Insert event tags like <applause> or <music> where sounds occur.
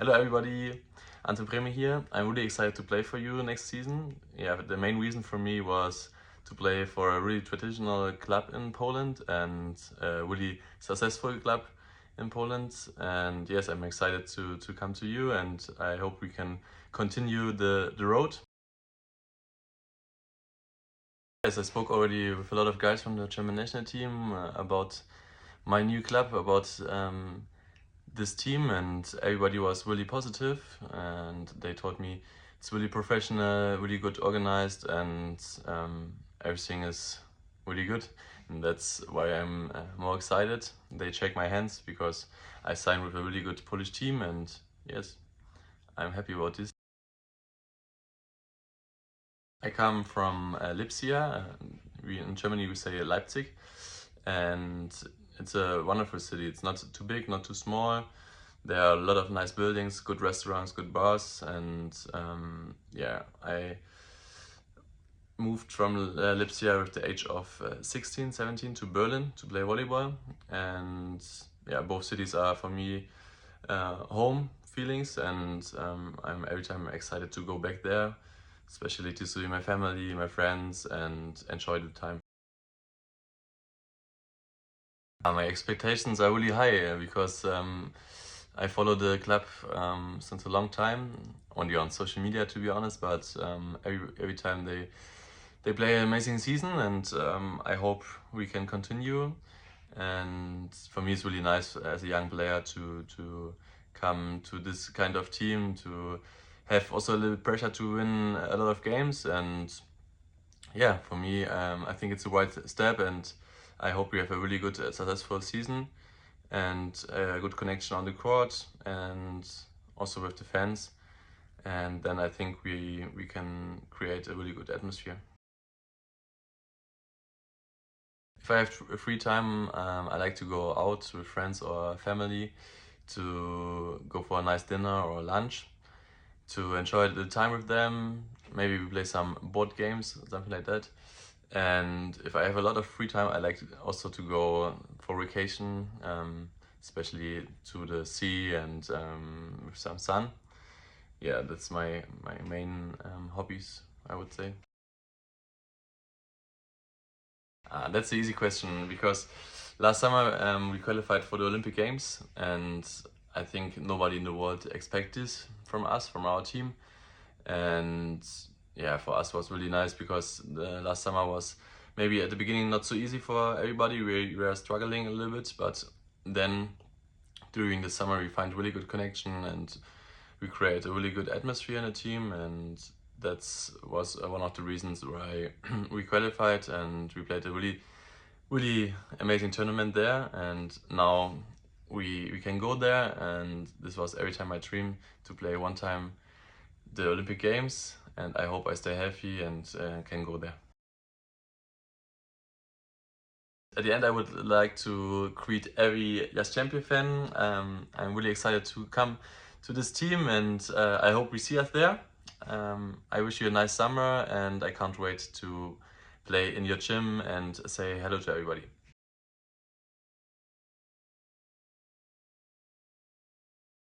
Hello everybody, Anton Brehme here. I'm really excited to play for you next season. Yeah, the main reason for me was to play for a really traditional club in Poland and a really successful club in Poland. And yes, I'm excited to, to come to you and I hope we can continue the, the road. Yes, I spoke already with a lot of guys from the German national team uh, about my new club, about um, this team and everybody was really positive and they told me it's really professional, really good organized and um, everything is really good and that's why I'm uh, more excited. They check my hands because I signed with a really good Polish team and yes, I'm happy about this. I come from uh, Lipsia, we, in Germany we say Leipzig and it's a wonderful city. It's not too big, not too small. There are a lot of nice buildings, good restaurants, good bars, and um, yeah, I moved from uh, Lipsia with the age of uh, 16, 17 to Berlin to play volleyball. And yeah, both cities are for me uh, home feelings, and um, I'm every time excited to go back there, especially to see my family, my friends, and enjoy the time. My expectations are really high uh, because um, I follow the club um, since a long time, only on social media to be honest, but um, every, every time they they play an amazing season and um, I hope we can continue. And for me it's really nice as a young player to, to come to this kind of team, to have also a little pressure to win a lot of games and yeah, for me um, I think it's the right step and I hope we have a really good, uh, successful season and a good connection on the court and also with the fans. And then I think we, we can create a really good atmosphere. If I have free time, um, I like to go out with friends or family to go for a nice dinner or lunch to enjoy the time with them. Maybe we play some board games, something like that. And if I have a lot of free time, I like also to go for vacation, um, especially to the sea and um, with some sun. Yeah, that's my, my main um, hobbies, I would say. Uh, that's the easy question because last summer um, we qualified for the Olympic Games and I think nobody in the world expect this from us, from our team. And yeah, for us was really nice because the last summer was maybe at the beginning not so easy for everybody. We, we were struggling a little bit, but then during the summer we find really good connection and we create a really good atmosphere in the team and that was uh, one of the reasons why <clears throat> we qualified and we played a really really amazing tournament there and now we we can go there and this was every time my dream to play one time the Olympic Games and I hope I stay healthy and uh, can go there. At the end, I would like to greet every Yes Champion fan. Um, I'm really excited to come to this team and uh, I hope we see us there. Um, I wish you a nice summer and I can't wait to play in your gym and say hello to everybody.